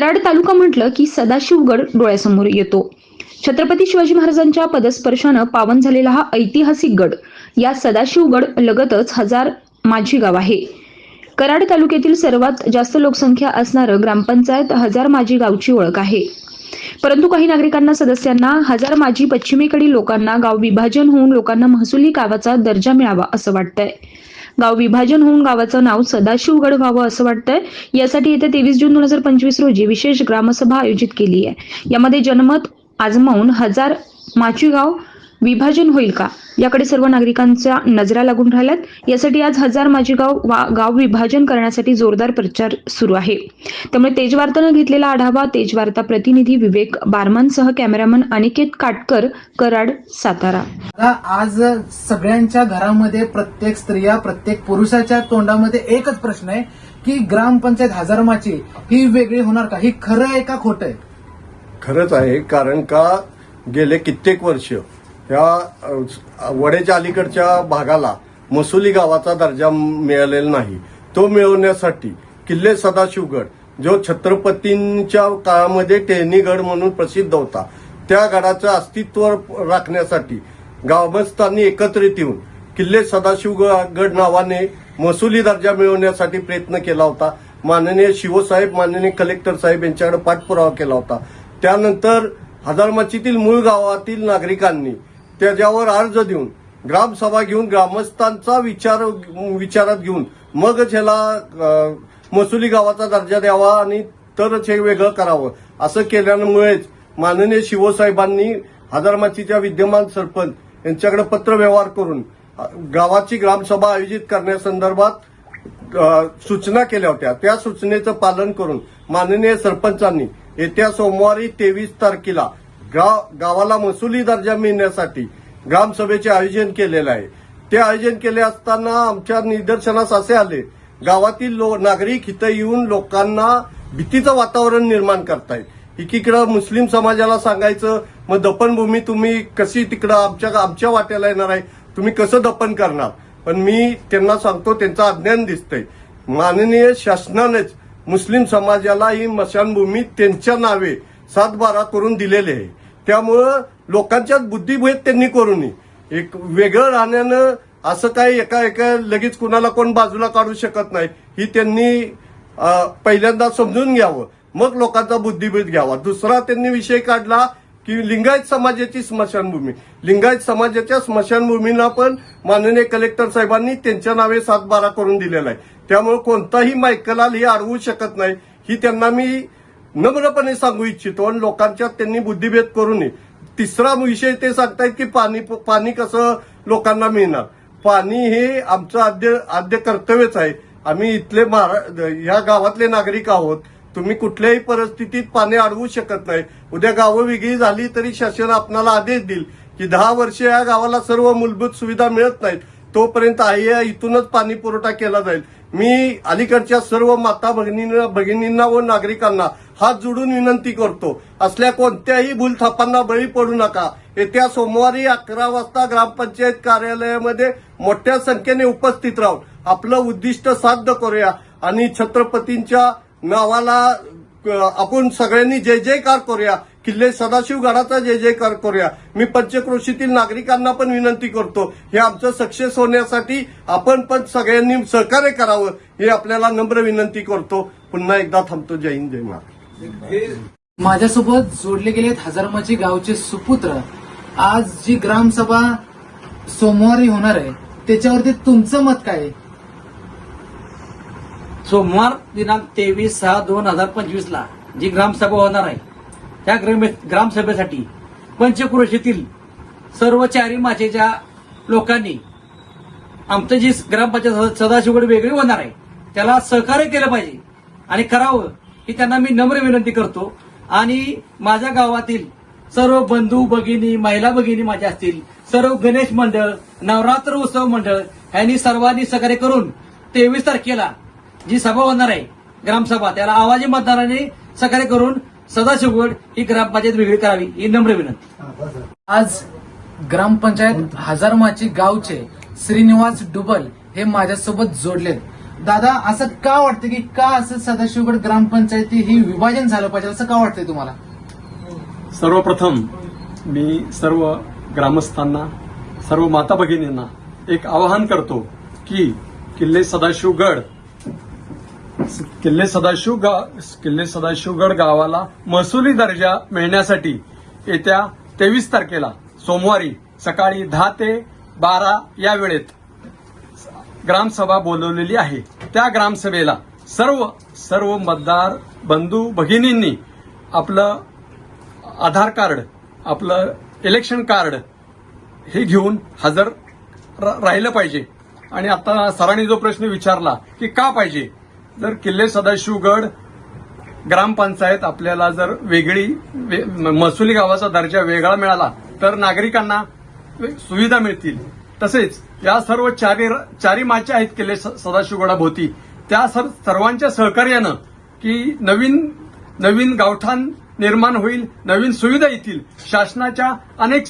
कराड तालुका म्हटलं की सदाशिवगड डोळ्यासमोर येतो. छत्रपती शिवाजी महाराजांच्या पदस्पर्शानं पावन झालेला हा ऐतिहासिक गड. या सदाशिवगड लगतच हजार माझी गाव आहे. कराड तालुक्यातील सर्वात जास्त लोकसंख्या असणारं ग्रामपंचायत हजार माझी गावची ओळख आहे. परंतु काही नागरिकांना सदस्यांना हजार माझी पश्चिमेकडील लोकांना गाव विभाजन होऊन लोकांना महसुली गावाचा दर्जा मिळावा असं वाटतंय. गाव विभाजन होऊन गावाचं नाव सदाशिवगड व्हावं असं वाटतंय. यासाठी येत्या तेवीस जून दोन हजार पंचवीस रोजी विशेष ग्रामसभा आयोजित केली आहे. यामध्ये जनमत आजमावून हजार माचीगाव विभाजन होईल का? याकडे सर्व नागरिकांच्या नजरा लागून राहिल्यात. यासाठी आज हजार माझी गाव गाव विभाजन करण्यासाठी जोरदार प्रचार सुरू आहे. त्यामुळे तेजवार्तानं घेतलेला आढावा तेजवार्ता प्रतिनिधी विवेक बारमानसह कॅमेरामन अनिकेत काटकर कराड सातारा. आज सगळ्यांच्या घरामध्ये प्रत्येक स्त्रिया प्रत्येक पुरुषाच्या तोंडामध्ये एकच प्रश्न आहे की ग्रामपंचायत हजारमाची ही वेगळी होणार का? ही खरं आहे का खोटं आहे? खरंच आहे कारण का गेले कित्येक वर्ष ह्या वडेच्या अलीकडच्या भागाला मसुली गावाचा दर्जा मिळालेला नाही. तो मिळवण्यासाठी किल्ले सदाशिवगड जो छत्रपतींच्या काळामध्ये टेहनीगड म्हणून प्रसिद्ध होता त्या गडाचं अस्तित्व राखण्यासाठी गावस्थांनी एकत्रित येऊन किल्ले सदाशिवगड नावाने महसुली दर्जा मिळवण्यासाठी प्रयत्न केला होता. माननीय शिवसाहेब माननीय कलेक्टर साहेब यांच्याकडे पाठपुरावा केला होता. त्यानंतर हजारमाचीतील मूळ गावातील नागरिकांनी त्याच्यावर अर्ज देऊन ग्रामसभा घेऊन ग्रामस्थांचा विचार विचारात घेऊन मगच ह्याला मसुली गावाचा दर्जा द्यावा आणि तरच हे वेगळं करावं. असं केल्यामुळेच माननीय शिवसाहेबांनी हजारमाचीच्या विद्यमान सरपंच यांच्याकडे पत्र व्यवहार करून गावाची ग्रामसभा आयोजित करण्यासंदर्भात सूचना केल्या होत्या. त्या सूचनेचं पालन करून माननीय सरपंचांनी येत्या सोमवारी तेवीस तारखेला गावाला महसुली दर्जा मिळण्यासाठी ग्रामसभेचे आयोजन केलेलं आहे. ते आयोजन केले असताना आमच्या निदर्शनास असे आले गावातील लो नागरिक इथं येऊन लोकांना भीतीचं वातावरण निर्माण करतायत. एकीकडं मुस्लिम समाजाला सांगायचं मग दफनभूमी तुम्ही कशी तिकडं आमच्या आमच्या वाट्याला येणार आहे? तुम्ही कसं दफन करणार? पण मी त्यांना सांगतो त्यांचं अज्ञान दिसतंय. माननीय शासनानेच मुस्लिम समाजाला ही मशानभूमी त्यांच्या नावे सात बारा करून दिलेली आहे. त्यामुळं लोकांच्याच बुद्धिभेद त्यांनी करू नये. एक वेगळं राहण्यानं असं काही एका एका लगेच कुणाला कोण बाजूला काढू शकत नाही. ही त्यांनी पहिल्यांदा समजून घ्यावं. मग लोकांचा बुद्धिभेद घ्यावा. दुसरा त्यांनी विषय काढला की लिंगायत समाजाची स्मशानभूमी. लिंगायत समाजाच्या स्मशानभूमीला पण माननीय कलेक्टर साहेबांनी त्यांच्या नावे सात बारा करून दिलेला आहे. त्यामुळे कोणताही मायकलाल हे अडवू शकत नाही. ही त्यांना मी नम्रपणे सांगू इच्छितो आणि लोकांच्यात त्यांनी बुद्धिभेद करू नये. तिसरा विषय ते सांगतायत की पाणी पाणी कसं लोकांना मिळणार. पाणी हे आमचं आद्य आद्य कर्तव्यच आहे. आम्ही इथले महारा ह्या गावातले नागरिक आहोत. तुम्ही कुठल्याही परिस्थितीत पाणी अडवू शकत नाही. उद्या गावं वेगळी झाली तरी शासन आपणाला आदेश देईल की दहा वर्ष या गावाला सर्व मूलभूत सुविधा मिळत नाहीत. तोपर्यंत आहे इथूनच पाणी पुरवठा केला जाईल. मी अलीकडच्या सर्व माता भगिनींना भगिनींना व नागरिकांना हात जोडून विनंती करतो. असल्या कोणत्याही भूलथापांना बळी पडू नका. येत्या सोमवारी अकरा वाजता ग्रामपंचायत कार्यालयामध्ये मोठ्या संख्येने उपस्थित राहून आपलं उद्दिष्ट साध्य करूया आणि छत्रपतींच्या नावाला आपण सगळ्यांनी जय जयकार करूया. किल्ले सदाशिवगडाचा जय जयकार करूया. मी पंचक्रोशीतील नागरिकांना पण विनंती करतो हे आमचं सक्सेस होण्यासाठी आपण पण सगळ्यांनी सहकार्य करावं हे आपल्याला नम्र विनंती करतो. पुन्हा एकदा थांबतो. जय हिंद जय महाराज माझ्यासोबत जोडले गेलेत हजारमाची गावचे सुपुत्र आज जी ग्रामसभा सोमवारी होणार आहे त्याच्यावरती तुमचं मत काय आहे? सोमवार दिनांक तेवीस सहा दोन हजार पंचवीस ला जी ग्रामसभा होणार आहे त्या ग्राम ग्रामसभेसाठी पंचक्रोशीतील सर्व चारी माचेच्या लोकांनी आमचं जी ग्रामपंचायत सदाशिवगड वेगळी होणार आहे त्याला सहकार्य केलं पाहिजे आणि करावं ही त्यांना मी नम्र विनंती करतो. आणि माझ्या गावातील सर्व बंधू भगिनी महिला भगिनी माझ्या असतील सर्व गणेश मंडळ नवरात्र उत्सव मंडळ यांनी सर्वांनी सहकार्य करून तेवीस तारखेला जी सभा होणार आहे ग्रामसभा त्याला आवाजी मतदाराने सहकार्य करून सदाशिवगड ही ग्रामपंचायत वेगळी करावी ही नम्र विनंती. आज ग्रामपंचायत हजारमाची गावचे श्रीनिवास डुबल हे माझ्यासोबत जोडलेत. दादा असं का वाटतं की का असं सदाशिवगड ग्रामपंचायती ही विभाजन झालं पाहिजे? असं का वाटतंय तुम्हाला? सर्वप्रथम मी सर्व ग्रामस्थांना सर्व माता भगिनींना एक आवाहन करतो की किल्ले सदाशिवगड किल्ले सदाशिव गा- किल्ले सदाशिवगड गावाला महसुली दर्जा मिळण्यासाठी येत्या तेवीस तारखेला सोमवारी सकाळी दहा ते बारा या वेळेत ग्रामसभा बोलवलेली आहे. त्या ग्रामसभेला सर्व सर्व मतदार बंधू भगिनींनी आपलं आधार कार्ड आपलं इलेक्शन कार्ड हे घेऊन हजर राहिलं पाहिजे. आणि आता सरांनी जो प्रश्न विचारला की का पाहिजे? जर किल्ले सदाशिवगड ग्रामपंचायत आपल्याला जर वेगळी वे- म- महसुली गावाचा दर्जा वेगळा मिळाला तर नागरिकांना सुविधा मिळतील. तसेच या सर्व चारी चारी माच्या आहेत किल्ले स- सदाशिवगडाभोवती त्या सर सर्वांच्या सहकार्यानं की नवीन नवीन गावठाण निर्माण होईल नवीन सुविधा येतील. शासनाच्या अनेक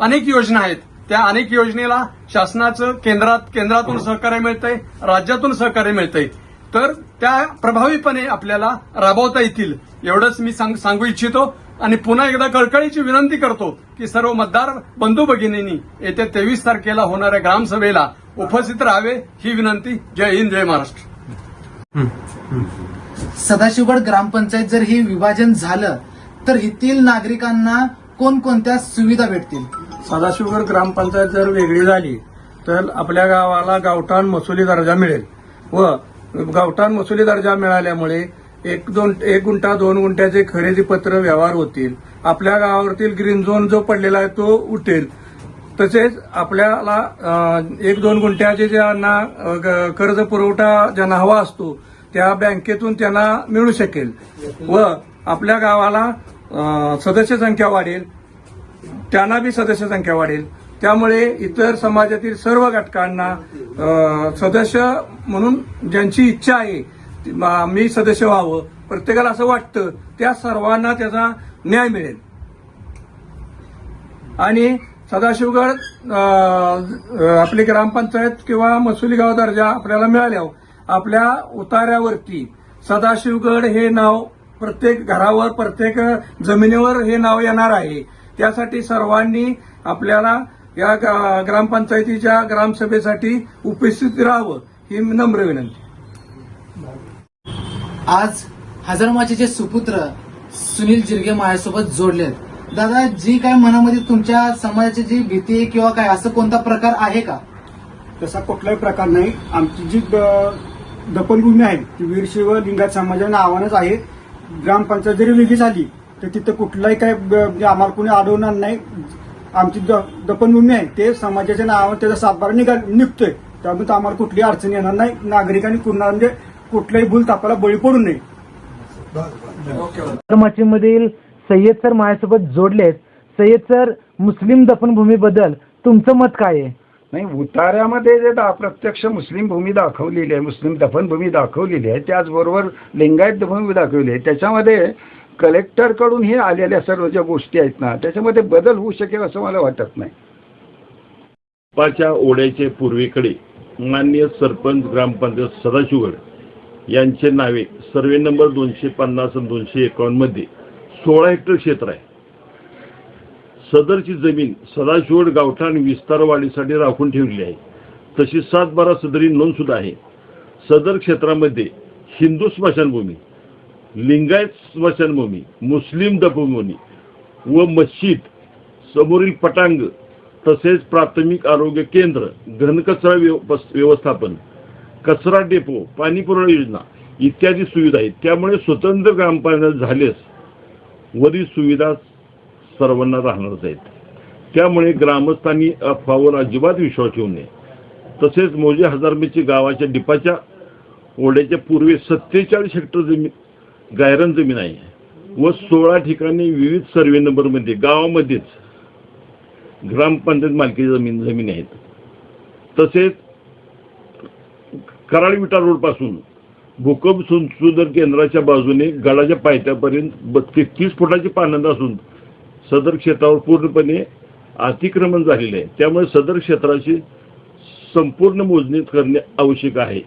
अनेक योजना आहेत. त्या अनेक योजनेला शासनाचं केंद्रात केंद्रातून सहकार्य मिळतंय राज्यातून सहकार्य मिळतंय. तर त्या प्रभावीपणे आपल्याला राबवता येतील. एवढंच मी सांग- सांगू इच्छितो. आणि पुन्हा एकदा कळकळीची विनंती करतो की सर्व मतदार बंधू भगिनींनी येत्या तेवीस तारखेला होणाऱ्या ग्रामसभेला उपस्थित राहावे ही विनंती. जय हिंद जय महाराष्ट्र. सदाशिवगड ग्रामपंचायत जर ही विभाजन झालं तर येथील नागरिकांना कोणकोणत्या सुविधा भेटतील? सदाशिवगड ग्रामपंचायत जर वेगळी झाली तर आपल्या गावाला गावठाण महसुली दर्जा मिळेल. व गावठाण महसुली दर्जा मिळाल्यामुळे एक दोन एक गुंठा दोन गुंठ्याचे खरेदी पत्र व्यवहार होतील. आपल्या गावावरतील ग्रीन झोन जो पडलेला आहे तो उठेल. तसेच आपल्याला एक दोन गुंठ्याचे ज्यांना ग- कर्ज पुरवठा ज्यांना हवा असतो त्या बँकेतून त्यांना मिळू शकेल. व आपल्या गावाला सदस्य संख्या वाढेल. त्यांना बी सदस्य संख्या वाढेल. त्यामुळे इतर समाजातील सर्व घटकांना सदस्य म्हणून ज्यांची इच्छा आहे मी सदस्य व्हावं. प्रत्येकाला असं वाटतं त्या सर्वांना त्याचा न्याय मिळेल. आणि सदाशिवगड आपली ग्रामपंचायत किंवा मसुली गाव दर्जा आपल्याला मिळाल्यावर आपल्या उतार्यावरती सदाशिवगड हे नाव प्रत्येक घरावर प्रत्येक जमिनीवर हे नाव येणार आहे. त्यासाठी सर्वांनी आपल्याला या ग्रामपंचायतीच्या ग्रामसभेसाठी उपस्थित राहावं ही नम्र विनंती. आज हजारमाचेचे सुपुत्र सुनील जिरगे माझ्यासोबत जोडलेत. दादा जी काय मनामध्ये तुमच्या समाजाची जी भीती आहे किंवा काय असं कोणता प्रकार आहे का? तसा कुठलाही प्रकार नाही. आमची जी द- दफनभूमी आहे ती वीरशिव लिंगायत समाजाच्या आव्हानच आहे. ग्रामपंचायत जरी वेगळी झाली तर तिथं कुठलाही काय ब- म्हणजे आम्हाला कोणी अडवणार नाही. आमची द- दफनभूमी आहे ते समाजाच्या नावावर त्याचा सातबारा निघा निघतोय. त्यामुळे आम्हाला कुठली अडचण येणार नाही. नागरिकांनी पूर्ण म्हणजे कुठल्याही भूल तापाला बळी पडू नये. मधील सय्यद सर माझ्यासोबत जोडलेत. सय्यद सर मुस्लिम दफनभूमीबद्दल तुमचं मत काय आहे? नाही उतार्यामध्ये जे दा प्रत्यक्ष मुस्लिम भूमी दाखवलेली आहे मुस्लिम दफनभूमी दाखवलेली आहे त्याचबरोबर लिंगायत दफनभूमी दाखवली आहे. त्याच्यामध्ये कलेक्टरकडून हे आलेल्या सर्व ज्या गोष्टी आहेत ना त्याच्यामध्ये बदल होऊ शकेल असं मला वाटत नाही. पाच्या ओढ्याचे पूर्वेकडे माननीय सरपंच ग्रामपंचायत सदाशिवगड यांचे नावे सर्वे नंबर दोनशे पन्नास आणि दोनशे एकावन्नमध्ये सोळा हेक्टर क्षेत्र आहे. सदरची जमीन सदाशिवगड गावठाण विस्तार वाढीसाठी राखून ठेवली आहे. तशी सात बारा सदरी नोंद सुद्धा आहे. सदर क्षेत्रामध्ये हिंदू स्मशानभूमी लिंगायत स्मशानभूमी मुस्लिम दपभूमी व मस्जिद समोरील पटांग तसेच प्राथमिक आरोग्य केंद्र घनकचरा व्यव- व्यवस्थापन कचरा डेपो पाणी पुरवठा योजना इत्यादी सुविधा आहेत. त्यामुळे स्वतंत्र ग्रामपंचायत झालेच वरील सुविधा सर्वांना राहणारच आहेत. त्यामुळे ग्रामस्थांनी अफवावर अजिबात विश्वास ठेवू नये. तसेच मोजे हजारमेची गावाच्या डिपाच्या ओढ्याच्या पूर्वे सत्तेचाळीस हेक्टर जमीन गायरन जमीन आहे व सोळा ठिकाणी विविध सर्वे नंबरमध्ये गावामध्येच ग्रामपंचायत मालकी जमीन जमीन आहेत. तसेच कराळी विटा रोडपासून भूकंप संशोधन केंद्राच्या बाजूने गडाच्या पायथ्यापर्यंत तेहतीस फुटाची पानंद असून सदर क्षेत्रावर पूर्णपणे अतिक्रमण झालेले आहे. त्यामुळे सदर क्षेत्राची संपूर्ण मोजणी करणे आवश्यक आहे.